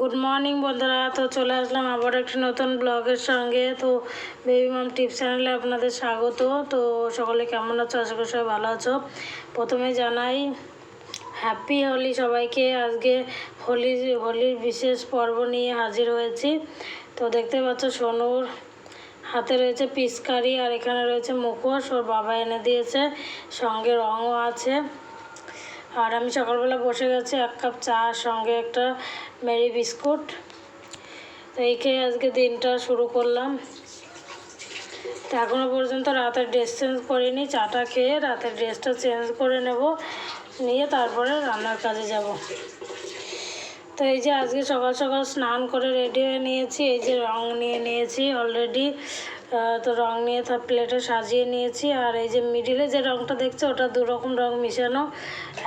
Good morning বন্ধুরা। তো চলে আসলাম আবার একটি নতুন ব্লগের সঙ্গে। তো বেবি মাম টিপস চ্যানেলে আপনাদের স্বাগত। তো সকলে কেমন আছো? আশা করি সবাই ভালো আছো। প্রথমে জানাই হ্যাপি হোলি সবাইকে। আজকে হোলি, হোলির বিশেষ পর্ব নিয়ে হাজির হয়েছি। তো দেখতে পাচ্ছ, সোনুর হাতে রয়েছে পিচকারি আর এখানে রয়েছে মুখোশ। ওর বাবা এনে দিয়েছে। সঙ্গে রঙও আছে। আর আমি সকালবেলা বসে গেছি এক কাপ চা সঙ্গে একটা মেরি বিস্কুট। তো এই খেয়ে আজকে দিনটা শুরু করলাম। তো এখনও পর্যন্ত রাতের ড্রেস চেঞ্জ করিনি, চাটা খেয়ে রাতের ড্রেসটা চেঞ্জ করে নেব, নিয়ে তারপরে রান্নার কাজে যাব। তো এই যে আজকে সকাল সকাল স্নান করে রেডি হয়ে নিয়েছি, এই যে রং নিয়ে নিয়েছি অলরেডি তো রং নিয়ে তার প্লেটে সাজিয়ে নিয়েছি, আর এই যে মিডিলে যে রংটা দেখছ, ওটা দু রকম রং মিশানো।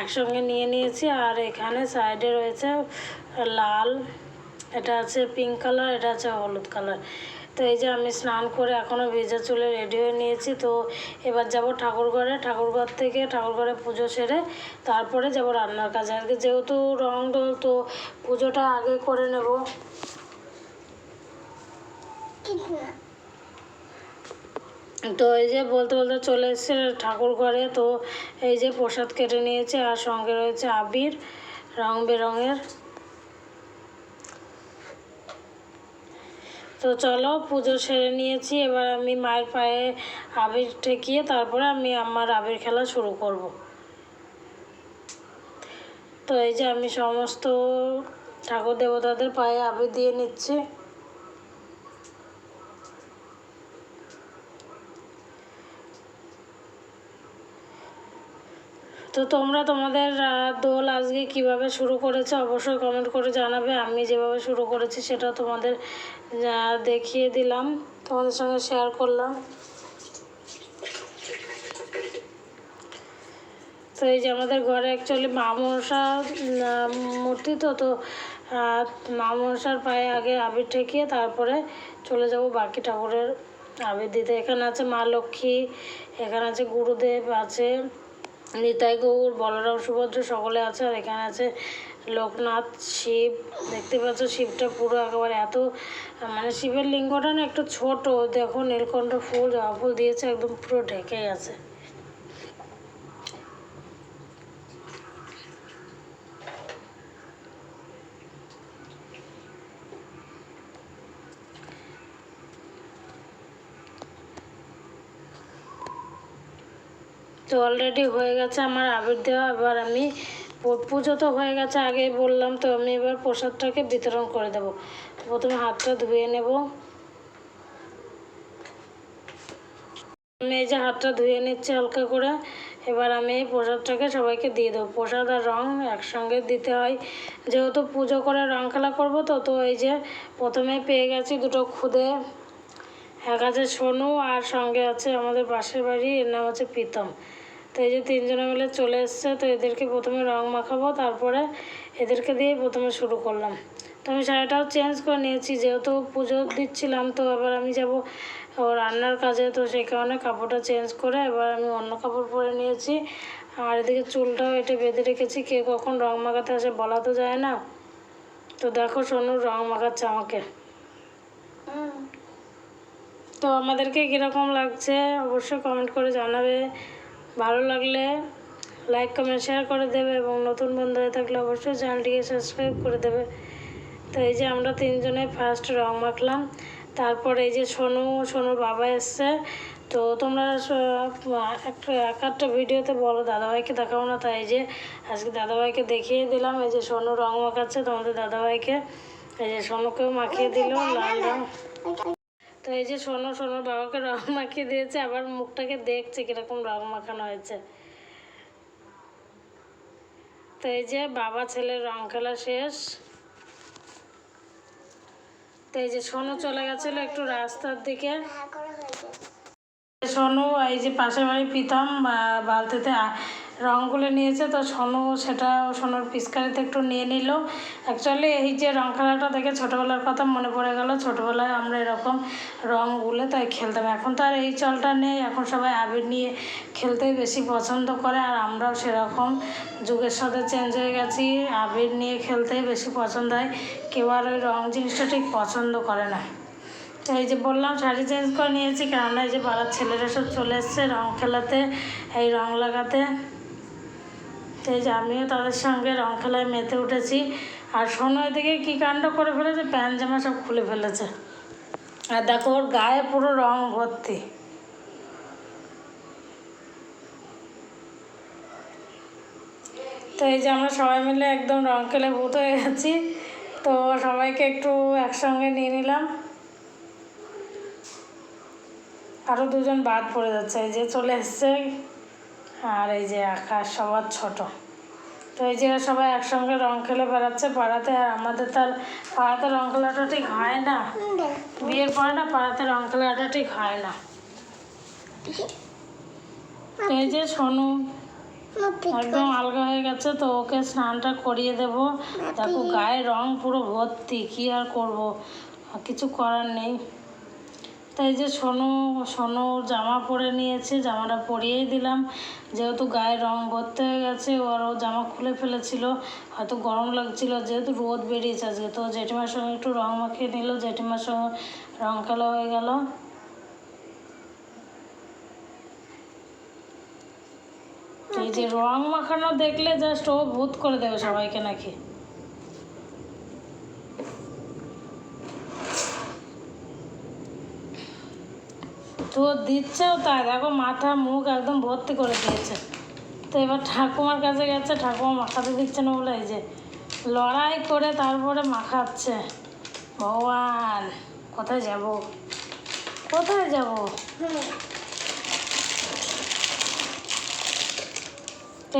একসঙ্গে নিয়ে নিয়েছি, আর এখানে সাইডে রয়েছে লাল, এটা আছে পিঙ্ক কালার এটা আছে হলুদ কালার তো এই যে আমি স্নান করে এখনও ভেজা চুলে রেডি হয়ে নিয়েছি, তো এবার যাব ঠাকুর ঘরে। ঠাকুর ঘর থেকে ঠাকুর ঘরে পুজো সেরে তারপরে যাব রান্নার কাজে। আজকে যেহেতু রং ডোল তো পুজোটা আগে করে নেব। তো এই যে বলতে বলতে চলে এসেছে ঠাকুর ঘরে, তো এই যে প্রসাদ কেটে নিয়েছে আর সঙ্গে রয়েছে আবির, রং বেরঙের। তো চলো পুজো সেরে নিয়েছি, এবার আমি মায়ের পায়ে আবির ঠেকিয়ে তারপরে আমি আমার আবির খেলা শুরু করব। তো এই যে আমি সমস্ত ঠাকুর দেবতাদের পায়ে আবির দিয়ে নিচ্ছি। তো তোমরা তোমাদের দোল আজকে কীভাবে শুরু করেছ অবশ্যই কমেন্ট করে জানাবে। আমি যেভাবে শুরু করেছি সেটা তোমাদের দেখিয়ে দিলাম। তোমাদের সঙ্গে শেয়ার করলাম। তো এই যে আমাদের ঘরে অ্যাকচুয়ালি মা মনসা মূর্তি তো তো আহ, মা মনসার পায়ে আগে আবির ঠেকিয়ে তারপরে চলে যাব বাকি ঠাকুরের আবির দিতে। এখানে আছে মা লক্ষ্মী এখানে আছে গুরুদেব আছে। নিতাই গৌর বলরাম সুভদ্র সকলে আছে আর এখানে আছে লোকনাথ, শিব। দেখতে পাচ্ছ শিবটা পুরো একেবারে এত মানে শিবের লিঙ্গটা না একটু ছোট। দেখো নীলকণ্ঠ ফুল জবা ফুল দিয়েছে, একদম পুরো ঢেকেই আছে। তো অলরেডি হয়ে গেছে আমার আবির দেওয়া। এবার আমি পুজো তো হয়ে গেছে, আগেই বললাম তো আমি এবার প্রসাদটাকে বিতরণ করে দেবো। প্রথমে হাতটা ধুয়ে নেব। আমি এই যে হাতটা ধুয়ে নিচ্ছি হালকা করে, এবার আমি এই প্রসাদটাকে সবাইকে দিয়ে দেবো। প্রসাদ আর রং একসঙ্গে দিতে হয়। যেহেতু পুজো করে রং খেলা করব তো তো এই যে প্রথমে পেয়ে গেছি দুটো খুদে। এক আছে সোনু আর সঙ্গে আছে আমাদের পাশের বাড়ি এর নাম হচ্ছে প্রীতম। তো এই যে তিনজনে মিলে চলে এসছে তো এদেরকে প্রথমে রং মাখাবো তারপরে এদেরকে দিয়ে প্রথমে শুরু করলাম। তো আমি শাড়িটাও চেঞ্জ করে নিয়েছি যেহেতু পুজো দিচ্ছিলাম তো এবার আমি যাব ও রান্নার কাজে তো সেই কারণে কাপড়টা চেঞ্জ করে এবার আমি অন্য কাপড় পরে নিয়েছি। আর এদিকে চুলটাও এটা বেঁধে রেখেছি কে কখন রং মাখাতে আসে বলা তো যায় না। তো দেখো সোনুর রং মাখাচ্ছে আমাকে। তো আমাদেরকে কীরকম লাগছে অবশ্যই কমেন্ট করে জানাবে। ভালো লাগলে লাইক কমেন্ট শেয়ার করে দেবে এবং নতুন বন্ধু হয়ে থাকলে অবশ্যই চ্যানেলটিকে সাবস্ক্রাইব করে দেবে। তো এই যে আমরা তিনজনে ফার্স্ট রং মাখলাম, তারপর এই যে সোনু, সোনুর বাবা এসছে। তো তোমরা একটা এক একটা ভিডিওতে বলো, দাদাভাইকে দেখাও না, তাই যে আজকে দাদাভাইকে দেখিয়ে দিলাম, এই যে সোনু রং মাখাচ্ছে তোমাদের দাদাভাইকে। এই যে সোনুকেও মাখিয়ে দিল, লাল রং। তো এই যে সোনু সোনুর বাবাকে রং মাখিয়ে দিয়েছে, আবার মুখটাকে দেখছে কীরকম রং মাখানো হয়েছে। তো এই যে বাবা ছেলের রং খেলা শেষ। তো এই যে সোনু চলে গেছিল একটু রাস্তার দিকে। সোনু এই যে পাশের বাড়ি প্রীতম বালতিতে রঙগুলো নিয়েছে, তো সোনু সেটা সোনুর পিচকারিতে একটু নিয়ে নিল। অ্যাকচুয়ালি এই যে রং খেলাটা দেখে ছোটোবেলার কথা মনে পড়ে গেল। ছোটোবেলায় আমরা এরকম রং গুলে তাই খেলতাম। এখন তো আর এই চলটা নেই। এখন সবাই আবির নিয়ে খেলতেই বেশি পছন্দ করে। আর আমরাও সেরকম যুগের সাথে চেঞ্জ হয়ে গেছি। আবির নিয়ে খেলতেই বেশি পছন্দ হয়। কেউ আর ওই রং জিনিসটা ঠিক পছন্দ করে না। তো এই যে বললাম, শাড়ি চেঞ্জ করে নিয়েছি। কেননা এই যে পাড়ার ছেলেরা সব চলে এসছে রং খেলাতে, এই রং লাগাতে। এই যে আমিও তাদের সঙ্গে রং খেলায় মেতে উঠেছি। আর সোনু এদিকে কী কাণ্ড করে ফেলেছে? প্যান্ট, জামা সব খুলে ফেলেছে। আর দেখো, ওর গায়ে পুরো রং ভর্তি। তো এই যে আমরা সবাই মিলে একদম রং খেলে ভূত হয়ে গেছি। তো সবাইকে একটু একসঙ্গে নিয়ে নিলাম। আরও দুজন বাদ পড়ে যাচ্ছে। এই যে চলে এসছে। আর এই যে আকাশ সবার ছোট। তো এই যে সবাই একসঙ্গে রং খেলে বেড়াচ্ছে, পাড়াতে আর আমাদের তার, পাড়াতে রং খেলাটা ঠিক হয় না। বিয়ের পরে না পাড়াতে রং খেলাটা ঠিক হয় না। এই যে সোনু একদম আলগা হয়ে গেছে, তো ওকে স্নানটা করিয়ে দেব। দেখো গায়ে রং পুরো ভর্তি, কি আর করব? কিছু করার নেই। তাই যে সোনু সোনু জামা পরে নিয়েছে, জামাটা পরিয়েই দিলাম। যেহেতু গায়ে রং ভর্তি হয়ে গেছে ওর ও জামা খুলে ফেলেছিল। হয়তো গরম লাগছিল, যেহেতু রোদ বেরিয়েছে আজকে। তো জেঠিমার সঙ্গে একটু রং মাখিয়ে নিল, জেঠিমার সঙ্গে রং খেলা হয়ে গেল। এই যে রং মাখানো দেখলে জাস্ট ও ভূত করে দেবে সবাইকে নাকি তো দিচ্ছেও তাই দেখো মাথা, মুখ একদম ভর্তি করে দিয়েছে। তো এবার ঠাকুমার কাছে গেছে, ঠাকুমা মাখাতে দিচ্ছে না বলে এই যে লড়াই করে তারপরে মাখাচ্ছে। ভগবান, কোথায় যাব? কোথায় যাব?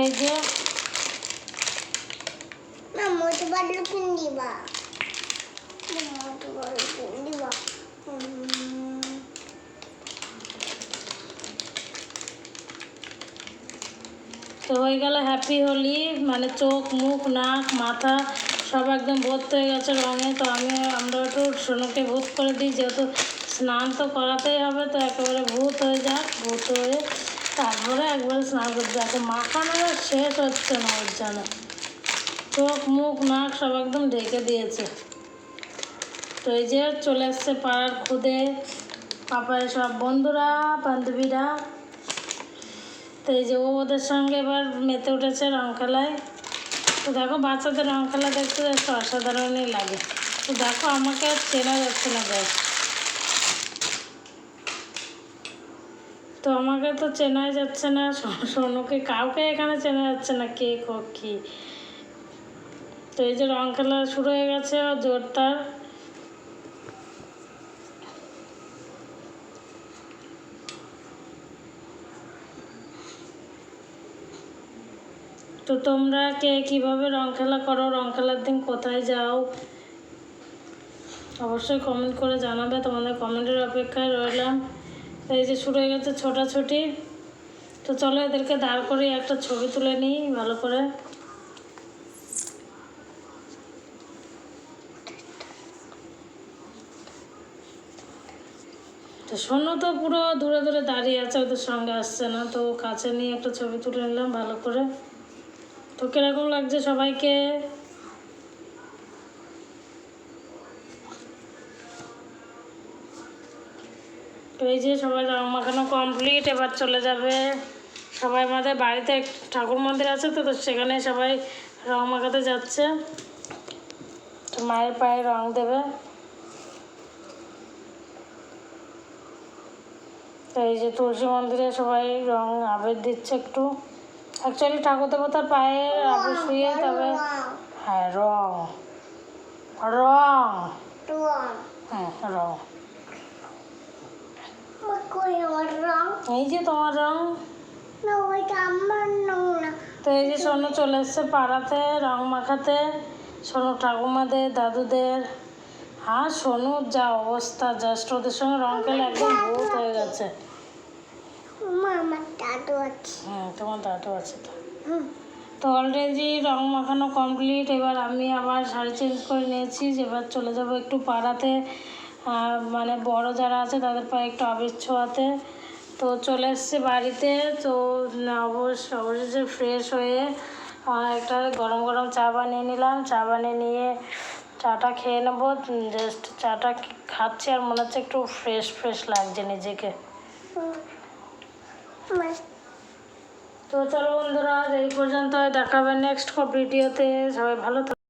এই যে তো হয়ে গেল হ্যাপি হোলি মানে চোখ, মুখ, নাক, মাথা সব একদম ভর্তি হয়ে গেছে রঙে। তো আমি, আমরা একটু সোনুকে ভূত করে দিই, যেহেতু স্নান তো করাতেই হবে, তো একেবারে ভূত হয়ে যাক, ভূত হয়ে তারপরে একবারে স্নান করতে যাকে মাখানো শেষ হচ্ছে না ওর যেন। চোখ, মুখ, নাক সব একদম ঢেকে দিয়েছে। তো এই যে চলে এসছে পাড়ার খুদে পাপায় সব বন্ধুরা, বান্ধবীরা। তো এই যে ও ওদের সঙ্গে এবার মেতে উঠেছে রং খেলায় তো দেখো বাচ্চাদের রং খেলা দেখতে একটু অসাধারণই লাগে। তো দেখো আমাকে আর চেনা যাচ্ছে না দেখ তো আমাকে তো চেনাই যাচ্ছে না সোনুকে কাউকে এখানে চেনা যাচ্ছে না, কে ক- তো এই যে রং খেলা শুরু হয়ে গেছে, জোরদার। তো তোমরা কে কীভাবে রং খেলা করো? রং খেলার দিন কোথায় যাও? অবশ্যই কমেন্ট করে জানাবে। তোমাদের কমেন্টের অপেক্ষায় রইলাম। এই যে শুরু হয়ে গেছে ছোটাছুটি। তো চলো এদেরকে দাঁড় করে একটা ছবি তুলে নিই ভালো করে। তো শোনো তো পুরো দূরে দূরে দাঁড়িয়ে আছে, ওদের সঙ্গে আসছে না। তো কাছে নিয়ে একটা ছবি তুলে নিলাম ভালো করে। তো কীরকম লাগছে সবাইকে? তো এই যে সবাই রং মাখানো কমপ্লিট এবার চলে যাবে। সবাই আমাদের বাড়িতে ঠাকুর মন্দির আছে তো তো সেখানে সবাই রং মাখাতে যাচ্ছে। তো মায়ের পায়ে রং দেবে। তো এই যে তুলসী মন্দিরে সবাই রং আবির দিচ্ছে একটু। অ্যাকচুয়ালি ঠাকুর দেবতার পায়ে আবির শুয়ে, তবে হ্যাঁ রং। রং। হ্যাঁ রং। এই যে তোমার রং। তো এই যে সোনু চলে এসছে পাড়াতে, রং মাখাতে। সোনু ঠাকুমাদের, দাদুদের। হ্যাঁ সোনুর যা অবস্থা জাস্ট ওদের সঙ্গে রং খেলে একদম ভূত হয়ে গেছে। আমার দাদু আছে। হুম তোমার দাদু আছে তো। তো অলরেডি রং মাখানো কমপ্লিট এবার আমি আবার শাড়ি চেঞ্জ করে নিয়েছি এবার চলে যাব একটু পাড়াতে। মানে বড় যারা আছে তাদের পায়ে একটু আবির ছোঁয়াতে। তো চলে এসেছি বাড়িতে তো অবশ্য অবশেষে ফ্রেশ হয়ে একটা গরম গরম চা বানিয়ে নিলাম। চা বানিয়ে নিয়ে চাটা খেয়ে নেব জাস্ট চাটা খাচ্ছি আর মনে হচ্ছে একটু ফ্রেশ ফ্রেশ লাগছে নিজেকে। তো চলো বন্ধুরা এই পর্যন্ত দেখাবে নেক্সট ভিডিওতে সবাই ভালো